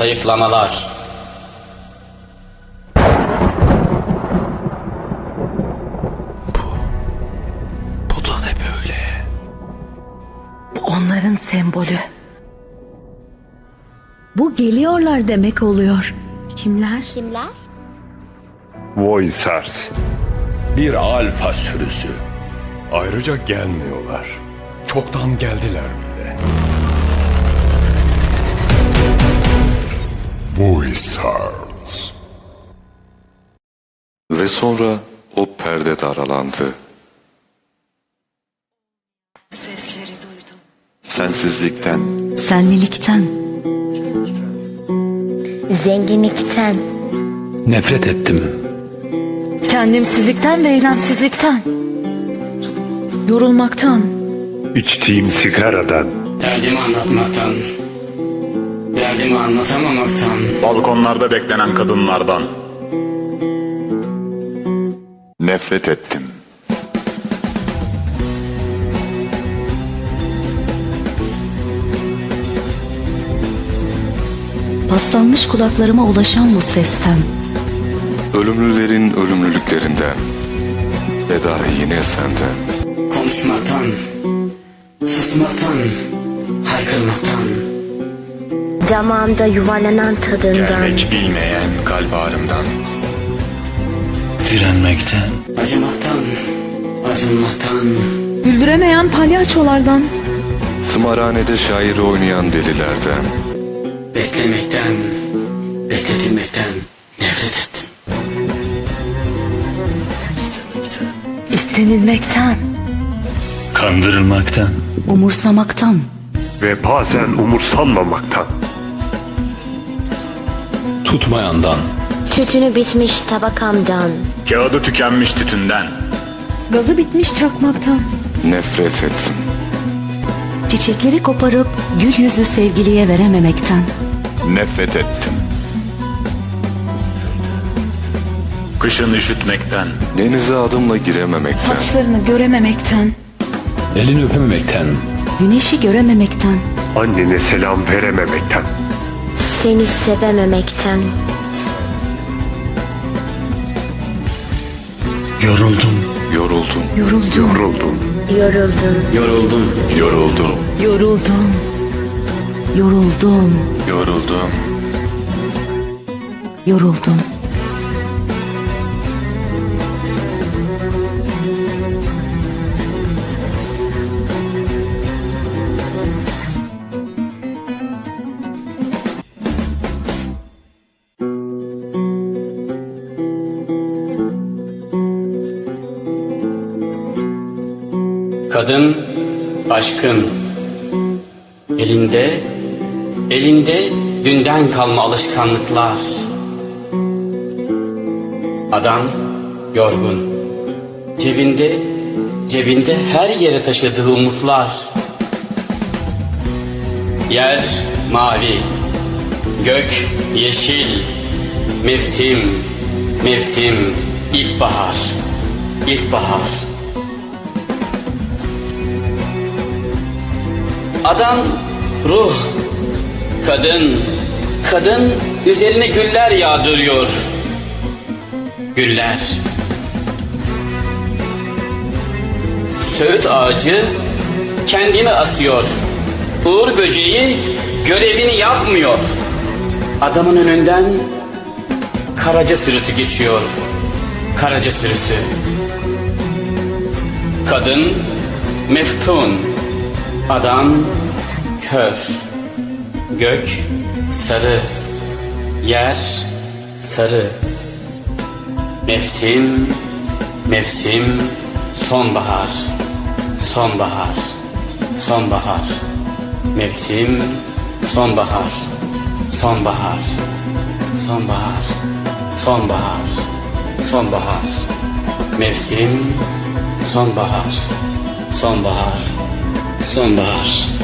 sayıklamalar. Bu da ne böyle? Onların sembolü. Bu geliyorlar demek oluyor. Kimler? Kimler? Voisars. Bir alfa sürüsü. Ayrıca gelmiyorlar. Çoktan geldiler bile. Voisars. Ve sonra o perde de aralandı. Sesleri duydum. Sensizlikten, Senlilikten, Zenginlikten. Nefret ettim. Kendimsizlikten ve eylemsizlikten. Yorulmaktan. İçtiğim sigaradan, Derdimi anlatmaktan, derdimi anlatamamaktan, Balkonlarda beklenen kadınlardan. nefret ettim. paslanmış kulaklarıma ulaşan bu sesten. Ölümlülerin ölümlülüklerinden ve daha yine senden. konuşmaktan, susmaktan, haykırmaktan, Damağımda yuvarlanan tadından. Gelmek bilmeyen kalp ağrımdan. Direnmekten, acımaktan, acınmaktan, Güldüremeyen palyaçolardan. Tımarhanede şairi oynayan delilerden. beklemekten, bekletilmekten nefret ettim. istenilmekten. kandırılmaktan, Umursamaktan, ve bazen umursanmamaktan. Tutmayandan. Tütünü bitmiş tabakamdan. Kağıdı tükenmiş tütünden. Gazı bitmiş çakmaktan. Nefret ettim. çiçekleri koparıp gül yüzü sevgiliye verememekten. Nefret ettim. Kışın üşütmekten. Denize adımla girememekten. Saçlarını görememekten. Elini öpememekten. Güneşi görememekten, Annene selam verememekten. Seni sevememekten. yoruldum, Yoruldum, Yoruldum. Yoruldum. Yoruldum. Yoruldum, yoruldum. Yoruldum. yoruldum, Yoruldum. yoruldum. Kadın aşkın, elinde, elinde dünden kalma alışkanlıklar. Adam yorgun, cebinde, cebinde her yere taşıdığı umutlar. Yer mavi, gök yeşil, mevsim, mevsim, ilkbahar, ilkbahar. Adam ruh, kadın, kadın üzerine güller yağdırıyor. Güller. Söğüt ağacı kendini asıyor. Uğur böceği görevini yapmıyor. Adamın önünden karaca sürüsü geçiyor. Karaca sürüsü. Kadın meftun. Adam kör. Gök sarı. Yer sarı. Mevsim mevsim sonbahar. Sonbahar. Sonbahar. Mevsim sonbahar. Sonbahar. Sonbahar. Sonbahar. Sonbahar. Mevsim sonbahar. Sonbahar. Sonbahar. 算吧。